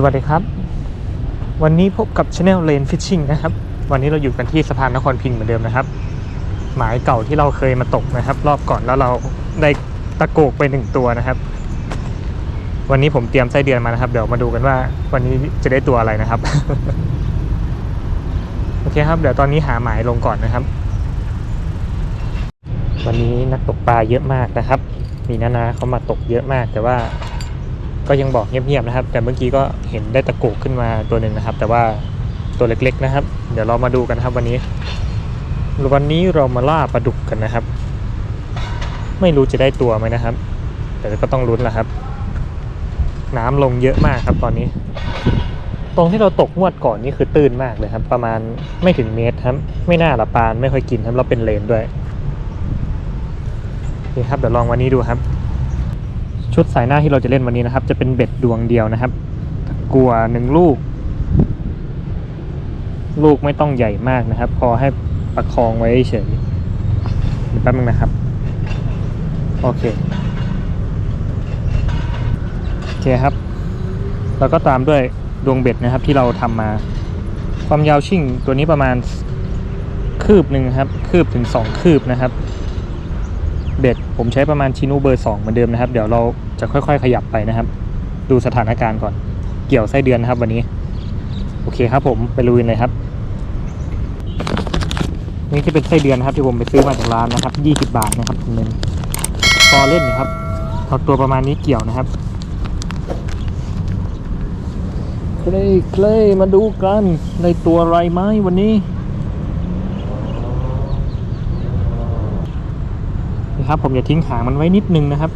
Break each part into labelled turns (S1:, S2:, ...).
S1: สวัสดีครับ วันนี้พบกับ Channel Lane Fishing นะครับ วันนี้เราอยู่กันที่สะพานนครพิงค์เหมือนเดิมนะครับ หมายเก่าที่เราเคยมาตกนะครับ รอบก่อนแล้วเราได้ตะโกกไปหนึ่งตัวนะครับ วันนี้ผมเตรียมไส้เดือนมานะครับ เดี๋ยวมาดูกันว่า วันนี้จะได้ตัวอะไรนะครับ โอเคครับ เดี๋ยวตอนนี้หาหมายลงก่อนนะครับ วันนี้นักตกปลาเยอะมากนะครับ มีนานาเขามาตกเยอะมากแต่ว่า ก็ยังบอกเงียบๆนะครับ แต่เมื่อกี้ก็เห็นได้ตะโกกขึ้นมาตัวหนึ่งนะครับ แต่ว่าตัวเล็กๆนะครับ เดี๋ยวเรามาดูกันครับวันนี้ วันนี้เรามาล่าปลาดุกกันนะครับ ไม่รู้จะได้ตัวไหมนะครับ แต่ก็ต้องลุ้นแหละครับ น้ำลงเยอะมากครับตอนนี้ ตรงที่เราตกงวดก่อนนี่คือตื้นมากเลยครับ ประมาณไม่ถึงเมตรครับ ไม่น่าละปานไม่ค่อยกินครับเราเป็นเลนด้วยโอเคครับเดี๋ยวลองวันนี้ดูครับ ชุดสายหน้าที่เราจะเล่นวันนี้นะครับ จะเป็นเบ็ดดวงเดียวนะครับกัวหนึ่งลูก ลูกไม่ต้องใหญ่มากนะครับ พอให้ประคองไว้เฉยเดี๋ยวแป๊บนึงนะครับ โอเคโอเคครับ แล้วก็ตามด้วยดวงเบ็ดนะครับที่เราทำมา ความยาวชิ่งตัวนี้ประมาณคืบหนึ่งครับ คืบถึงสองคืบนะครับ เบ็ดผมใช้ประมาณชินูเบอร์ 2 เหมือนเดิมนะครับ เดี๋ยวเรา จะค่อยๆ ขยับไปนะครับ ดูสถานการณ์ก่อน เกี่ยวไส้เดือนนะครับวันนี้ โอเคครับผมไปลุยเลยครับ นี่จะเป็นไส้เดือนนะครับที่ผมไปซื้อมาจากร้านนะครับ 20 บาทนะครับถุงนึงพอเล่นครับเอาตัวประมาณนี้เกี่ยวนะครับเคลยเคลยมาดูกันได้ตัวอะไรไหมวันนี้นะครับผมจะทิ้งหางมันไว้นิดนึงนะครับ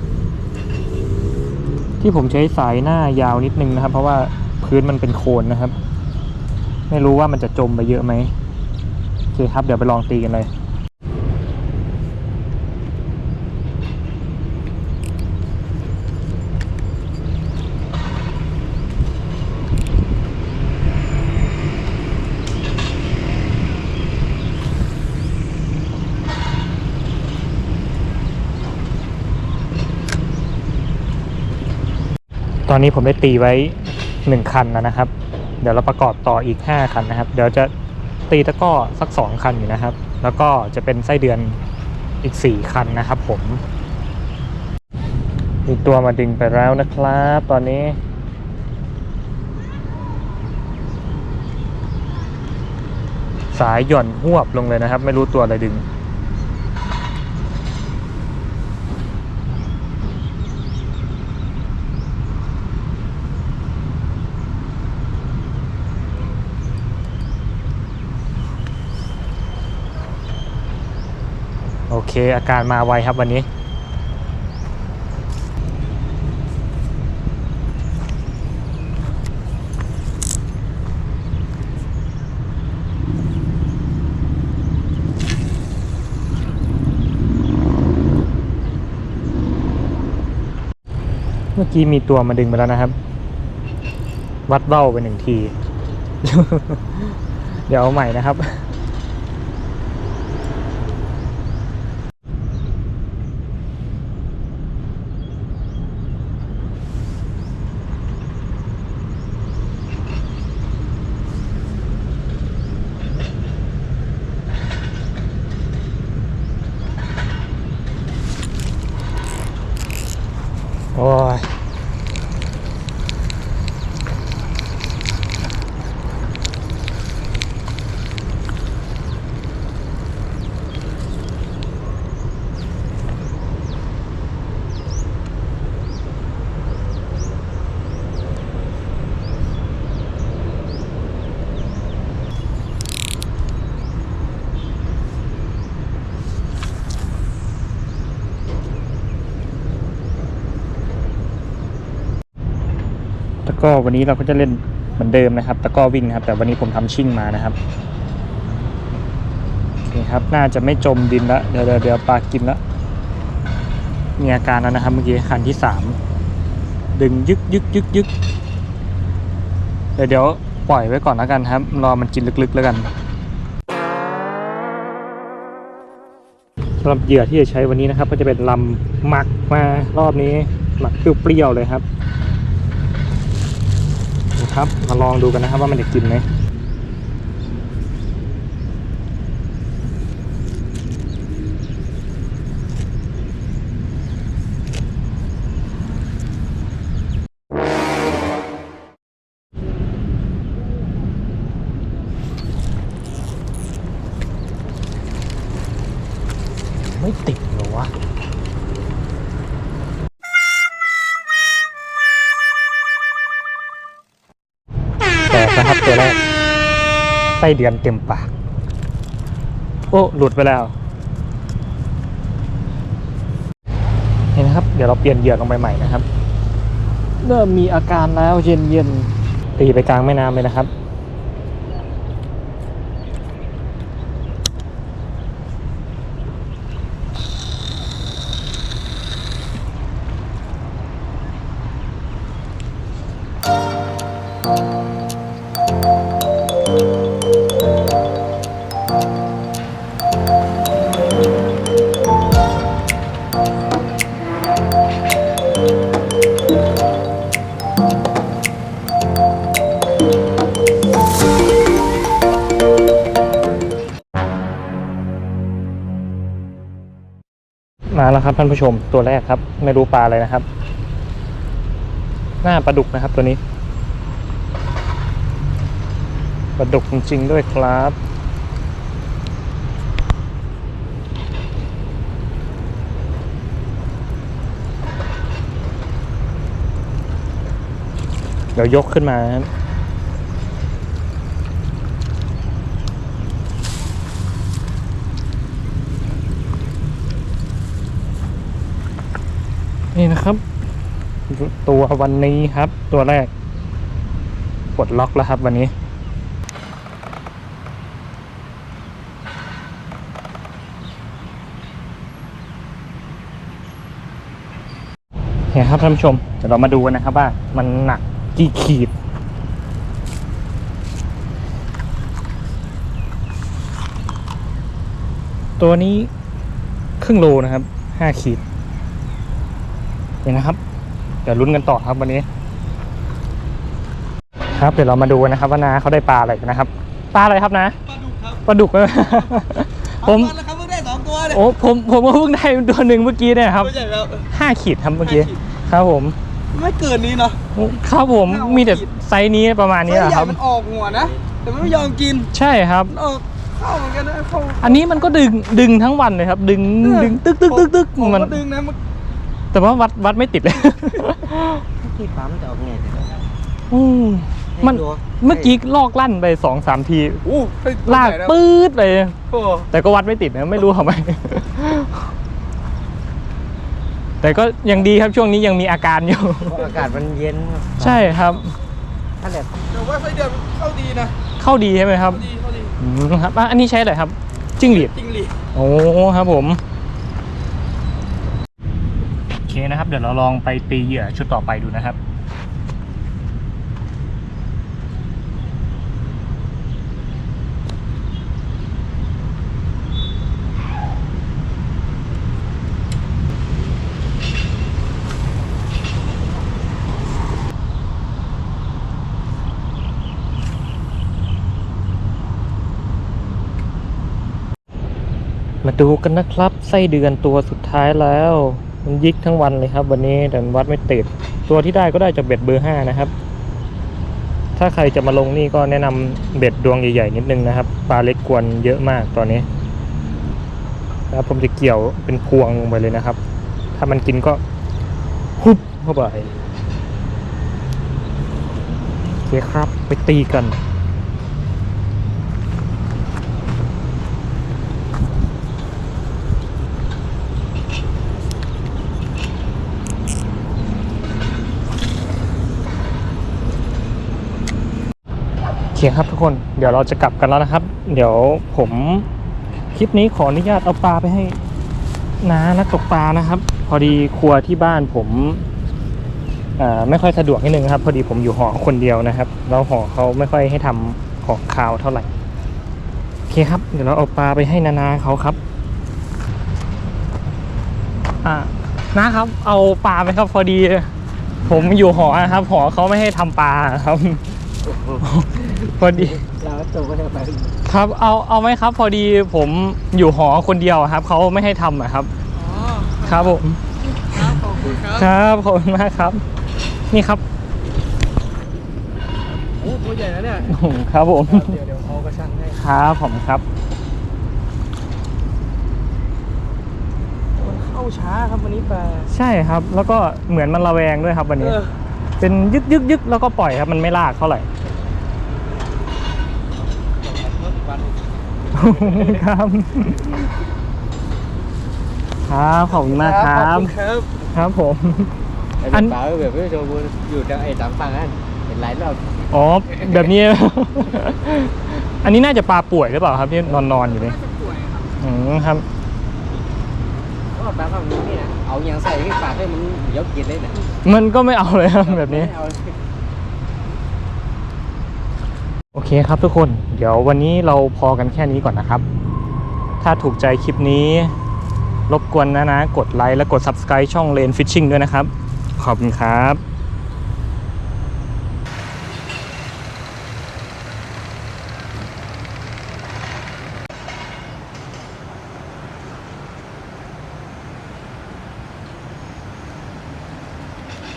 S1: ที่ผมใช้สายหน้ายาวนิดนึงนะครับ เพราะว่าพื้นมันเป็นโคลนนะครับ ไม่รู้ว่ามันจะจมไปเยอะไหมโอเคครับเดี๋ยวไปลองตีกันเลย อนนี้ผมได้ตีไว้หนึ่งคันแล้วนะครับ เดี๋ยวเราประกอบต่ออีก 5 คันนะครับ เดี๋ยวจะตีตะก้อสัก 2 คันอยู่นะครับ แล้วก็จะเป็นไส้เดือนอีก 4 คันนะครับ ผมมีตัวมาดึงไปแล้วนะครับ ตอนนี้สายหย่อนหวบลงเลยนะครับ ไม่รู้ตัวอะไรดึง โอเค อาการมาไวครับวันนี้ เมื่อกี้มีตัวมาดึงไปแล้วนะครับ วัดเบ้าไปหนึ่งที เดี๋ยวเอาใหม่นะครับ โอ้ย กร้อวันนี้เราก็จะเล่นเหมือนเดิมนะครับตะก้อวิ่งนะครับ แต่วันนี้ผมทำชิ่งมานะครับโอเคครับน่าจะไม่จมดินละเดี๋ยวเดี๋ยวปลากินละมีอาการแล้วนะครับเมื่อกี้คันที่สามดึงยึกยึกยึกยึกเดี๋ยวเดี๋ยวปล่อยไว้ก่อนแล้วกันครับ รอมันกินลึกๆแล้วกันสำหรับเหยื่อที่จะใช้วันนี้นะครับ ก็จะเป็นลำหมักมารอบนี้หมักเปรี้ยวๆเลยครับ ครับ มาลองดูกันนะครับว่ามันจะกินไหม นะครับ ตัวแรกไส้เดือนเต็มปาก โอ้ หลุดไปแล้วเห็นนะครับ เดี๋ยวเราเปลี่ยนเหยื่อลงไปใหม่นะครับ เริ่มมีอาการแล้วเย็นเย็นๆตีไปกลางแม่น้ำเลยนะครับ มาแล้วครับท่านผู้ชมตัวแรกครับ ไม่รู้ปลาอะไรนะครับ หน้าปลาดุกนะครับตัวนี้ปลาดุกจริงๆด้วยครับ เดี๋ยวยกขึ้นมานะครับ นี่นะครับ ตัววันนี้ครับ ตัวแรกปลดล็อกแล้วครับวันนี้ เนี่ยครับท่านผู้ชมเดี๋ยวเรามาดูกันนะครับว่ามันหนักกี่ขีดตัวนี้ครึ่งโลนะครับห้าขีด นี่ยนะครับ เดี๋ยวลุ้นกันต่อครับวันนี้ ครับเดี๋ยวเรามาดูกันนะครับว่านาเขาได้ปลาอะไรกันนะครับปลาอะไรครับนะ
S2: ปลาดุกครับ
S1: ปลาดุกผม
S2: เอาาแล้วครับเพิ่งได้สองตัวเลย
S1: โอ้ผมผมก็เพิ่งได้ตัวหนึ่งเมื่อกี้เนี่ยครับ
S2: ไม่ใช่ครับ
S1: ห้าขีดครับเมื่อกี้
S2: ห้าขีด
S1: ครับผม
S2: ไม่เกินนี้เนาะ
S1: ครับผม
S2: ห้า
S1: มีแต่
S2: ขีด
S1: ไซส์นี้ประมาณนี้แหละ
S2: ไส้ให
S1: ค
S2: ญ่
S1: รับ
S2: มันออกหัวนะแต่มันไม่ยอมกิน
S1: ใช่ครับ
S2: มันออกเข้าเหมือนกันนะเข้า
S1: อันนี้มันก็ดึงดึงทั้งวันเลยครับ ดึง
S2: เออ
S1: ดึงตึกตึกตึกตึก
S2: ผม
S1: มัน
S2: ก็ดึงนะมัน
S1: แต่ว่าวัดวัดไม่ติดเลย
S3: ที่ปั๊มจะออกไง
S1: อืมมันเมื่อกี้ลอกลั่นไปสองสามที
S2: อู้เฮ้ย
S1: ลาก
S2: ตัวใหญ่นะ
S1: ปื๊ดไป
S2: โอ้
S1: แต่ก็วัดไม่ติดนะไม่รู้ทำไม แต่ก็ยังดีครับช่วงนี้ยังมีอาการอยู่
S3: เพราะอากาศมันเย็น
S1: ใช่ครับ
S3: ถ้าแบบ
S2: แต่ว่าไส้เดือนเข้าดีนะ
S1: เข้าดีใช่ไหมครับ
S2: เข้าดีเข้าดี
S1: อืมครับอะอันนี้ใช้อะไรครับจิ้งหรีด
S2: จริงหลี
S1: โอ้ครับผมโอ เคนะครับ เดี๋ยวเราลองไปตีเหยื่อชุดต่อไปดูนะครับมาดูกันนะครับ ไส้เดือนตัวสุดท้ายแล้ว มันยิกทั้งวันเลยครับ วันนี้แต่วัดไม่ติด ตัวที่ได้ก็ได้จากเบ็ดเบอร์ห้านะครับ ถ้าใครจะมาลงนี่ก็แนะนำเบ็ดดวงใหญ่ๆนิดนึงนะครับ ปลาเล็กกวนเยอะมากตอนนี้แล้วผมจะเกี่ยวเป็นพวงลงไปเลยนะครับ ถ้ามันกินก็ฮุบเข้าไปโอเคครับ ไปตีกัน คครับทุกคนเดี๋ยวเราจะกลับกันแล้วนะครับ เดี๋ยวผมคลิปนี้ขออนุญาตเอาปลาไปให้น้านักตกปลานะครับ พอดีครัวที่บ้านผมอ่าไม่ค่อยสะดวกนิดนึงครับ พอดีผมอยู่หอคนเดียวนะครับแล้วหอเขาไม่ค่อยให้ทำของคาวเท่าไหร่โอเคครับ เดี๋ยวเราเอาปลาไปให้นานาเขาครับอ่านะครับ เอาปลาไปครับ พอดี ผมอยู่หอนะครับหอเขาไม่ให้ทำปลาครับ พอดี
S3: เราก็ตัวก็จะไป
S1: ครับเอาเอาไหมครับ พอดีผมอยู่หอคนเดียวอะครับ เขาไม่ให้ทำอะครับ
S2: อ๋อ
S1: ครับผม
S2: ครับขอบคุณครับ
S1: ครับขอบคุณมากครับ นี่ครับ
S2: โอ้ตัวใหญ่นะเนี่ย
S1: ครับผม
S2: เดี๋ยวเดี๋ยวเอากระชังให้
S1: ครับผมครับ
S2: มันเข้าช้าครับวันนี้ปลา
S1: ใช่ครับ แล้วก็เหมือนมันระแวงด้วยครับวันนี้
S2: เออ
S1: เป็นยึกยึกยึกแล้วก็ปล่อยครับมันไม่ลากเท่าไหร่ครับครับขอบคุณมากค
S2: ข
S1: รั
S2: อบบคุณครับ
S1: ครับผม
S3: ไอ้
S1: อัน
S3: ปลาก็แบบไม่โชว์บุญอยู่ทางไอ้ตามฝั่งนั้นเห็นหลายรอบ
S1: อ๋อแบบนี้ อันนี้น่าจะปลาป่วยหรือเปล่าครับที่นอนนอนๆอยู่นี่
S2: น่าจะป่วยครับ
S1: อืมครับ
S3: เพราะว่าปลาฝั่งนี้นี่นะเอาอย่างใส่ให้ปากให้มันยกกินเลยนะ
S1: มันก็ไม่เอาเลยครับแบบนี้ โอเคครับทุกคน เดี๋ยววันนี้เราพอกันแค่นี้ก่อนนะครับ ถ้าถูกใจคลิปนี้ รบกวนนะนะ กดไลค์และกด subscribe ช่องเลนฟิชชิ่งด้วยนะครับ ขอบคุณครับ